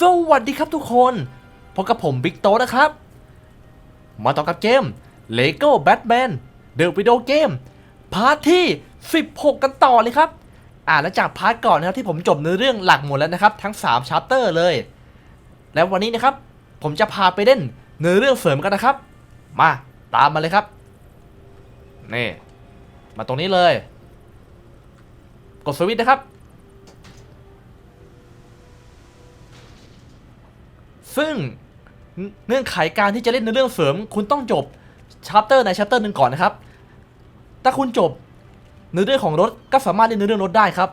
สวัสดีครับทุกคนพบกับผมบิ๊กโตนะครับ มาต่อกับเกม LEGO Batman The Video Game พาร์ทที่ 16 กันต่อเลยครับ อ่าและจากพาร์ทก่อนนะครับที่ผมจบเนื้อเรื่องหลักหมดแล้วนะครับ ทั้ง 3ชัปเตอร์เลย แล้ววันนี้นะครับ ผมจะพาไปเล่นเนื้อเรื่องเสริมกันนะครับ มาตามมาเลยครับ นี่ มาตรงนี้เลย กดสวิตช์นะครับ ซึ่งเงื่อนไขการที่จะเล่นในเรื่องเสริม คุณต้องจบชัปเตอร์ในชัปเตอร์หนึ่งก่อนนะครับ ถ้าคุณจบเนื้อเรื่องของรถก็สามารถเล่นเนื้อเรื่องรถได้ครับ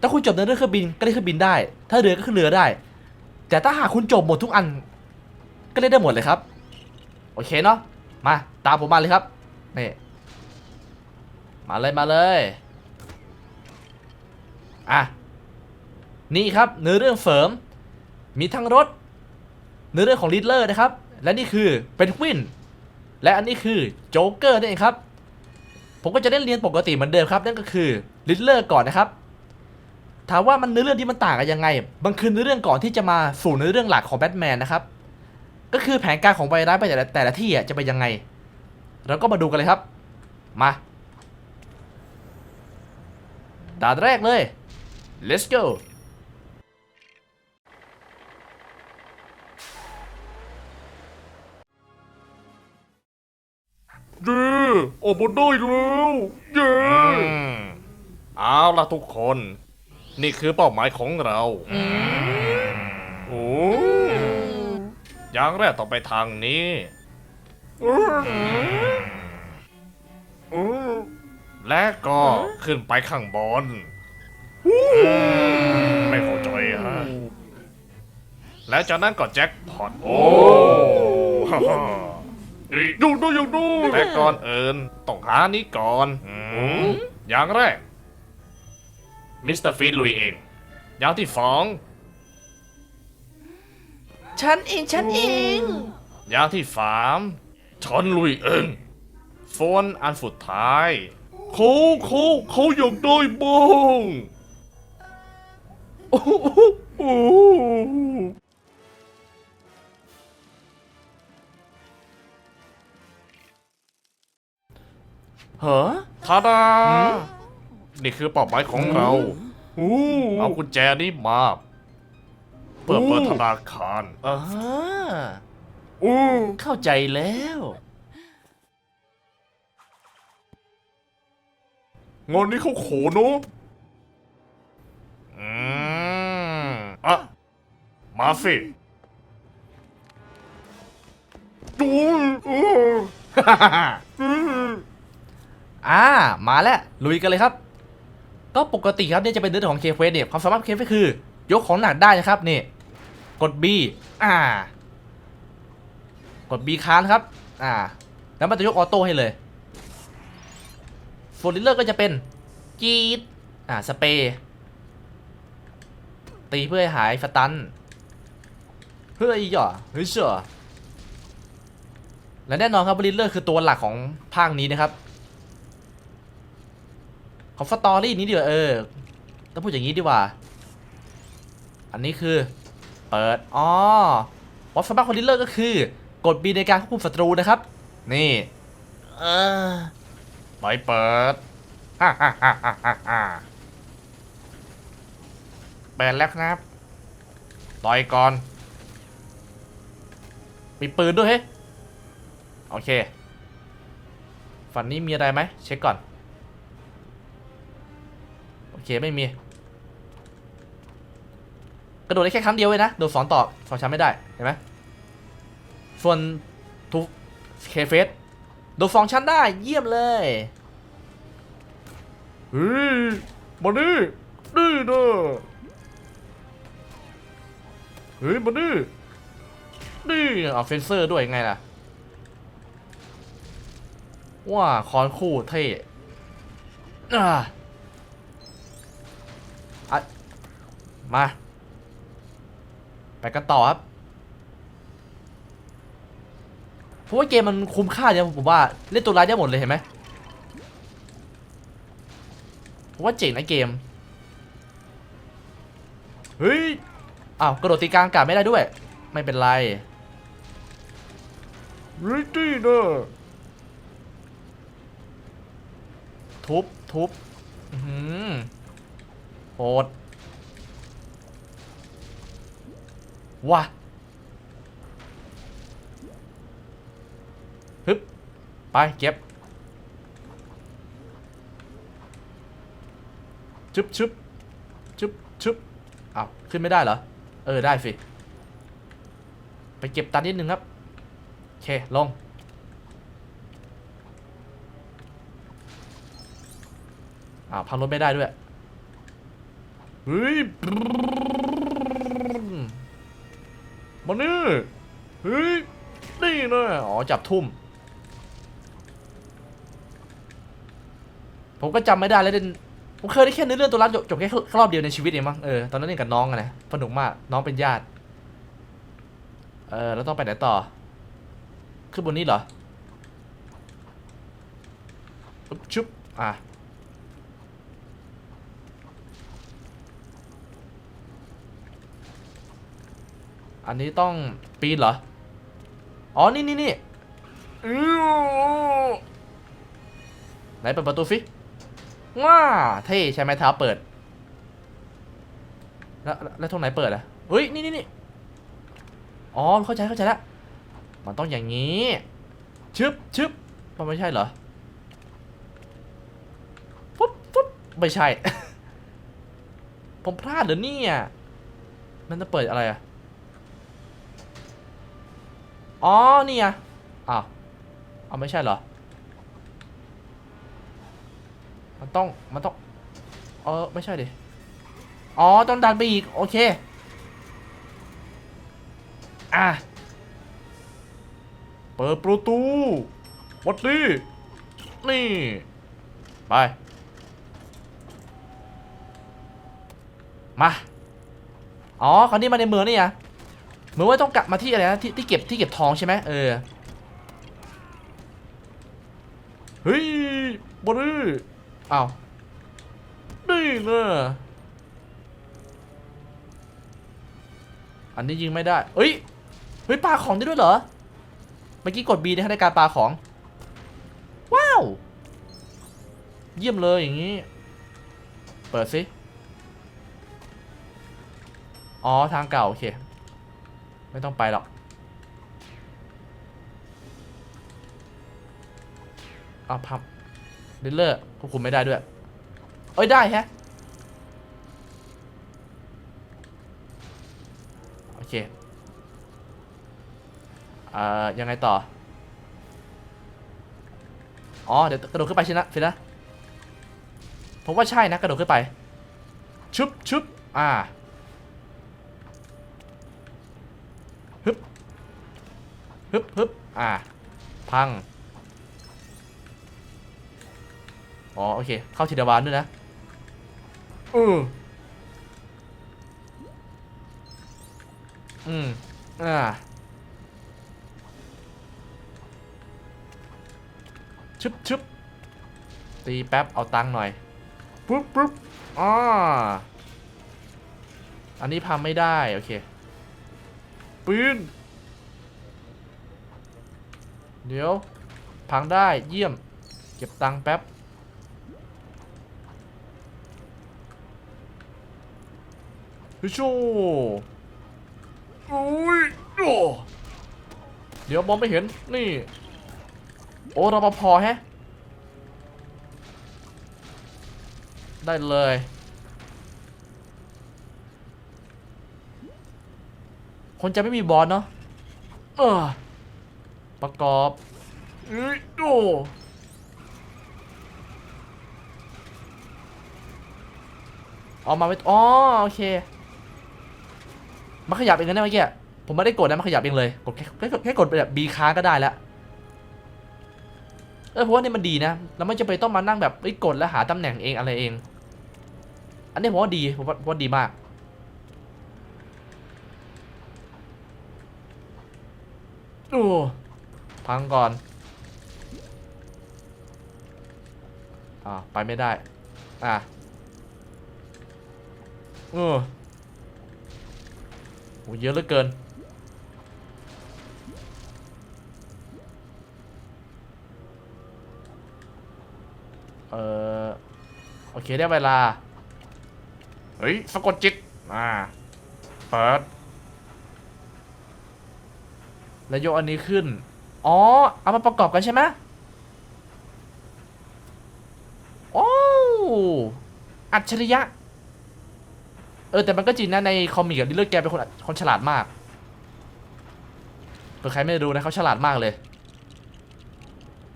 ถ้าคุณจบเนื้อเรื่องเครื่องบินก็เล่นเครื่องบินได้ ถ้าเรือก็ขึ้นเรือได้ แต่ถ้าหากคุณจบหมดทุกอันก็เล่นได้หมดเลยครับ โอเคเนาะ มาตามผมมาเลยครับ นี่ มาเลยมาเลย อะ นี่ครับเนื้อเรื่องเสริม มีทั้งรถ เนื้อเรื่องของลิดเลอร์นะครับ และนี่คือเป็นควินและอันนี้คือโจ๊กเกอร์นั่นเองครับ ผมก็จะได้เรียนปกติเหมือนเดิมครับ นั่นก็คือลิดเลอร์ก่อนนะครับ ถามว่ามันเนื้อเรื่องที่มันต่างกันยังไงมันคือเนื้อเรื่องก่อนที่จะมาสู่เนื้อเรื่องหลักของแบทแมนนะครับ ก็คือแผนการของไวรัสไปแต่ละแต่ละที่อะจะเป็นยังไง เราก็มาดูกันเลยครับ มาด่านแรกเลย let's go ออกมาได้แล้วเย้อืมเอาละทุกคน นี่คือเป้าหมายของเราโอ้อย่างแรกต้องไปทางนี้และก็ขึ้นไปข้างบนไม่เข้าใจฮะ แล้วจากนั้นก็แจ็คพอตโอ้ ดูดูอย่างดูแต่ก่อนเอินต้องหานี้ก่อนอืมอย่างแรก มิสเตอร์ฟีดลุยเอง อย่างที่สองฉันเองฉันเอง อย่างที่สามฉันลุยเองส่วนอันสุดท้ายเขาเขาเขาอยากได้บ้างโอ้โห เหรอทาดา นี่คือเป้าหมายของเราโอ้เอากุญแจนี้มา เพื่อเปิดธนาคารอ่าโอ้เข้าใจแล้วงานนี้เขาขอเนาะอืมอะ มาสิดูโอ้ อ่า มาแล้วลุยกันเลยครับ ก็ปกติครับเนี่ยจะเป็นเรื่องของเคเฟสเนี่ยความสามารถเคเฟสคือ ยกของหนักได้นะครับนี่กด B อ่า กด B ค้างครับ อ่า แล้วมันจะยกออโต้ให้เลยโฟลิเลอร์ก็จะเป็นกีดอ่า สเปรย์ตีเพื่อให้หายสตันเฮ้ยหย่อเฮ้ยเชื่อและแน่นอนครับบริลเลอร์คือตัวหลักของภาคนี้นะครับ ขอสตอรี่นี้ดีกว่าเออต้องพูดอย่างนี้ดีกว่า อันนี้คือ เปิดอ๋อวอสบัคคอลิเลอร์ก็คือ กดบีในการควบคุมศัตรูนะครับ นี่เออไปเปิดฮ่าฮ่าฮ่าฮ่าฮ่าเปิดแล้วครับต่อยก่อน มีปืนด้วยเฮ้โอเค ฝั่งนี้มีอะไรไหมเช็คก่อน เคไม่มี กระโดดได้แค่ครั้งเดียวเลยนะ โดดสอนต่อสอนชั้นไม่ได้ เห็นไหมส่วนทุกเคเฟสโดดสองชั้นได้เยี่ยมเลยเฮ้ยมาดินี่นะเฮ้ยมาดินี่เอาเฟนเซอร์ด้วยไงล่ะว่าคอนคู่เท่อ่า มา ไปกันต่อครับเพราะว่าเกมมันคุ้มค่าเนี่ยผมว่าเล่นตัวร้ายได้หมดเลยเห็นไหมผมว่าเจ๋งนะเกม เฮ้ย อ้าวกระโดดตีกลางอากาศไม่ได้ด้วย ไม่เป็นไรริตี้นะทุบทุบอื้อหือโหด ว้าฮึบไปเก็บชึบชึบชึบชึบอ้าวขึ้นไม่ได้เหรอ เออได้สิไปเก็บตันนิดนึงครับโอเคลงอ้าวพังรถไม่ได้ด้วยเฮ้ย มานี่เฮ้ยนี่นะอ๋อจับทุ่ม ผมก็จำไม่ได้แล้วเดนผมเคยได้แค่เนื้อเรื่องตัวรักจบจบแค่รอบเดียวในชีวิตเองมั้งเออตอนนั้นเล่นกับน้องอะนะสนุกมากน้องเป็นญาติ เออแล้วต้องไปไหนต่อ ขึ้นบนนี้เหรออึ๊บชุบอะ อันนี้ต้องปีนเหรอ อ๋อ นี่นี่นี่ไหนเปิดประตูสิว้าเท่ใช่ไหมเท้าเปิด แล้วแล้วตรงไหนเปิดอะเฮ้ย นี่นี่นี่อ๋อ เข้าใจเข้าใจแล้วมันต้องอย่างนี้ ชึบชึบมันไม่ใช่เหรอ ปุ๊บปุ๊บไม่ใช่ ผมพลาดเหรอเนี่ย มันจะเปิดอะไรอะ อ๋อ นี่ไงอ้าวเอาไม่ใช่เหรอ มันต้อง มันต้อง เออ ไม่ใช่ดิ อ๋อ ต้องดันไปอีก โอเค อะ เปิดประตูวัดดีนี่ ไป มา อ๋อ คราวนี้มาในเมืองนี่ไง มือนว่าต้องกลับมาที่อะไรนะที่ที่เก็บที่เก็บทองใช่ไหมเออเฮ้ยมานี่อ้าวนี่นะอันนี้ยิงไม่ได้เอ้ยเฮ้ยปลาของได้ด้วยเหรอเมื่อกี้กด B นะในการปลาของ ว้าว เยี่ยมเลยอย่างนี้ เปิดสิอ๋อทางเก่า โอเค ไม่ต้องไปหรอก อ้าวพับดิลเลอร์ควบคุมไม่ได้ด้วย เอ้ย ได้แฮะ โอเค อ่า ยังไงต่อ อ๋อ เดี๋ยวกระโดดขึ้นไปใช่นะสินะผมว่าใช่นะ กระโดดขึ้นไปชึบชึบอ่า ฮึบ ฮึบฮึบอ่า พัง อ๋อ โอเค เข้าทีละวานด้วยนะเอออืม อ่า ชึบชึบตีแป๊บ เอาตังค์หน่อยปึ๊บปึ๊บอ่าอันนี้พังไม่ได้ โอเคปีน เดี๋ยว พังได้เยี่ยม เก็บตังค์แป๊บเฮ้ยโชโอ้ยโอ้เดี๋ยวมองไม่เห็น นี่ โอ้รปภแฮะ ได้เลยคนจะไม่มีบอลเนาะเออ ประกอบเฮ้ยโอ้เอามาไว้อ๋อโอเค มันขยับเองนะเมื่อกี้ผมไม่ได้กดนะมันขยับเองเลย กดแค่แค่แค่กดแบบ B ค้างก็ได้แล้ว เออผมว่านี่มันดีนะ แล้วไม่จำเป็นต้องมานั่งแบบเอ้ยกดแล้วหาตำแหน่งเองอะไรเอง อันนี้ผมว่าดีผมว่าผมว่าดีมาก โอ้ พังก่อนอ่าไปไม่ได้ อะเออโหเยอะเหลือเกิน เออโอเคได้เวลา เฮ้ยสะกดจิต อ่า เปิด แล้วยกอันนี้ขึ้น อ๋อ เอามาประกอบกันใช่ไหมโอ้อัจฉริยะ เออ แต่มันก็จริงนะในคอมิกอะดิเลอร์แกเป็นคนคนฉลาดมากเผื่อใครไม่ได้นะเขาฉลาดมากเลย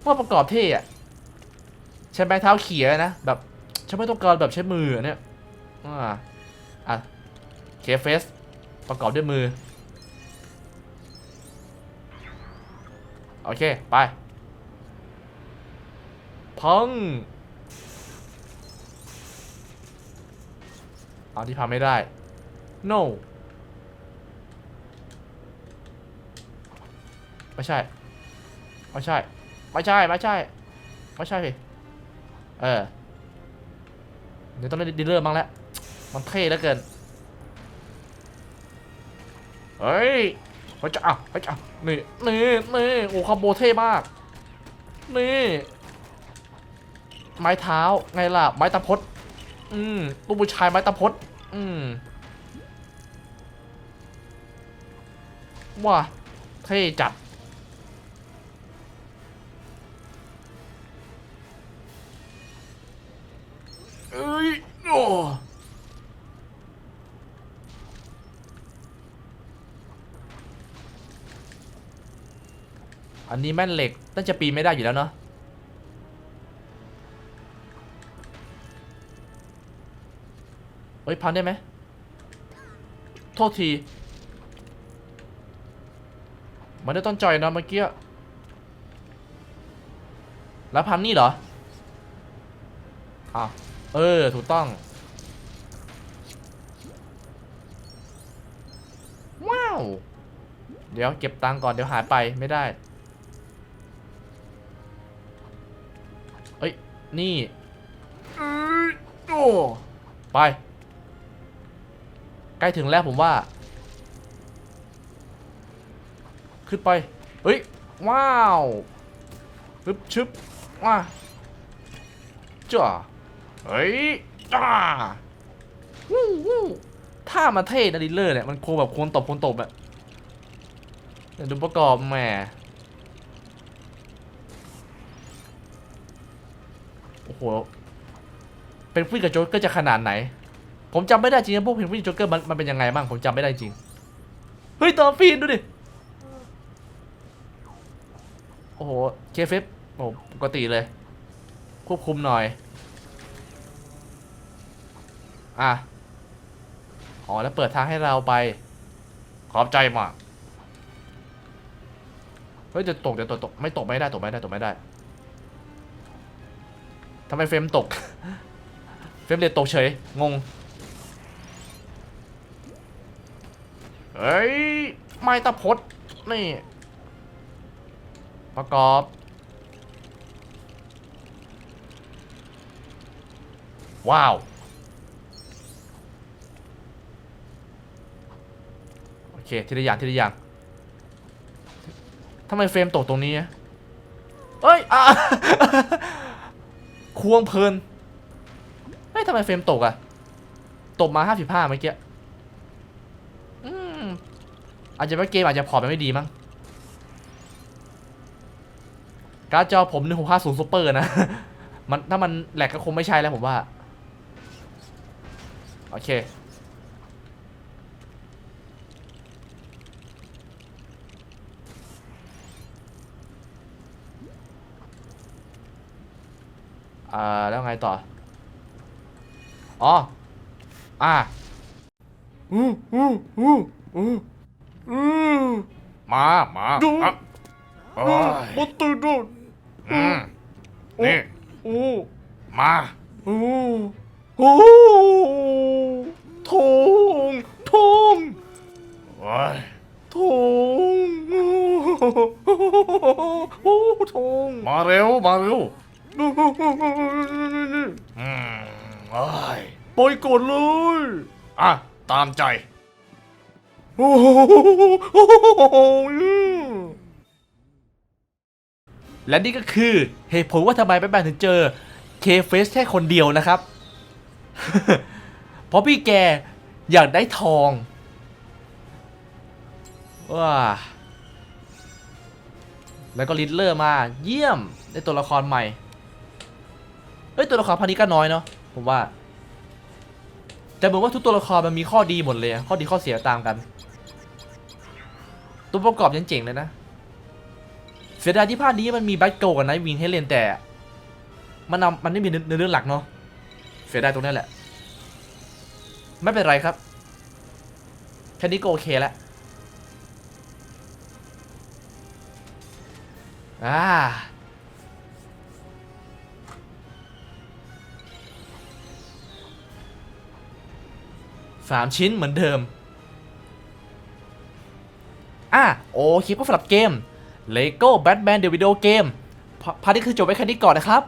ว่าประกอบเท่อะใช้ไม้เท้าเขี่ยนะ แบบฉันไม่ต้องการแบบใช้มือเนี่ยอ่าอะเคเฟสประกอบด้วยมือ โอเค ไป พัง เอาที่พังไม่ได้ no ไม่ใช่ ไม่ใช่ ไม่ใช่ ไม่ใช่ ไม่ใช่พี่เออ เดี๋ยวต้องเล่นดีลเลอร์บ้างแล้ว มันเท่เหลือเกิน เฮ้ย ไปจ้าไปจ้านี่นี่นี่โอ้คอมโบเท่มาก นี่ ไม้เท้าไงล่ะ ไม้ตะพด อืมลูกผู้ชายไม้ตะพด อืมว้าเท่จัดเอ้ยโอ้ อันนี้แม่นเหล็กน่าจะปีนไม่ได้อยู่แล้วเนาะเฮ้ยพันได้ไหมโทษที มันได้ต้นจอยนะเมื่อกี้ แล้วพันนี่เหรออะเออ ถูกต้อง ว้าว เดี๋ยวเก็บตังก่อนเดี๋ยวหายไปไม่ได้ นี่เอ้ยโอ้ไป ใกล้ถึงแล้วผมว่า ขึ้นไป เฮ้ย ว้าวปึ๊บชึบว้าจ้าเฮ้ยจ้าวู้วู้ถ้ามาเท่นะดิลเลอร์เนี่ย มันโคแบบควรตบควรตบอะเดี๋ยวดูประกอบแหม หเป็นฟิกกับโจ๊กเกอร์จะขนาดไหน ผมจำไม่ได้จริงนะพวกเพนกวินโจ๊กเกอร์มันมันเป็นยังไงบ้างผมจำไม่ได้จริง เฮ้ยตอฟีนดูดิ โอ้โหเคฟฟโอ้ปกติเลย ควบคุมหน่อย อะ อ๋อแล้วเปิดทางให้เราไป ขอบใจมาก เฮ้ยจะตกเดี๋ยวตกตกไม่ตกไม่ได้ตกไม่ได้ตกไม่ได้ ทำไมเฟรมตก เฟรมเดตตกเฉย งง เฮ้ย ไม่ตะพดนี่ ประกอบ ว้าว โอเค ทีละอย่าง ทีละอย่างทำไมเฟรมตกตรงนี้เอ้ยอะ ควงเพลินเฮ้ยทำไมเฟรมตกอะตกมาห้าสิบห้าเมื่อกี้อืมอาจจะว่าเกมอาจจะพอร์ตไม่ดีมั้งการ์ดจอผม1650 Super นะ มันถ้ามันแหลกก็คงไม่ใช่แล้วผมว่า โอเค อ่าแล้วไงต่อ อ๋อ อ่าอู้อู้อู้อู้อู้มามาดูอะโอ้ยบนตื่นโดนอืมนี่โอ้มาโอ้โอ้ อ้ยปก่อนเลย อะ ตามใจโอ้โอ้โหและนี่ก็คือเหตุผลว่าทำไมแบทแมนถึงเจอเคเฟสแค่คนเดียวนะครับ เพราะพี่แกอยากได้ทองว้าแล้วก็ลิดเลอร์มาเยี่ยมได้ตัวละครใหม่เอ้ย ตัวละครพันนี้ก็น้อยเนาะผมว่า แต่เหมือนว่าทุกตัวละครมันมีข้อดีหมดเลย ข้อดีข้อเสียตามกัน ตัวประกอบยังเจ๋งเลยนะ เสียดายที่ภาคนี้มันมีแบ็คโกกับไนท์วิงให้เล่นแต่ มันนำมันไม่มีเนื้อเรื่องหลักเนาะ เสียดายตรงนี้แหละ ไม่เป็นไรครับ แค่นี้ก็โอเคแล้วอ่า สามชิ้นเหมือนเดิม อะโอเคก็สำหรับเกม Lego Batman The Video Game พาร์ทนี้คือจบไว้แค่นี้ก่อนนะครับ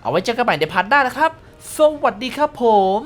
เอาไว้เจอกันใหม่ในพาร์ทหน้านะครับ สวัสดีครับผม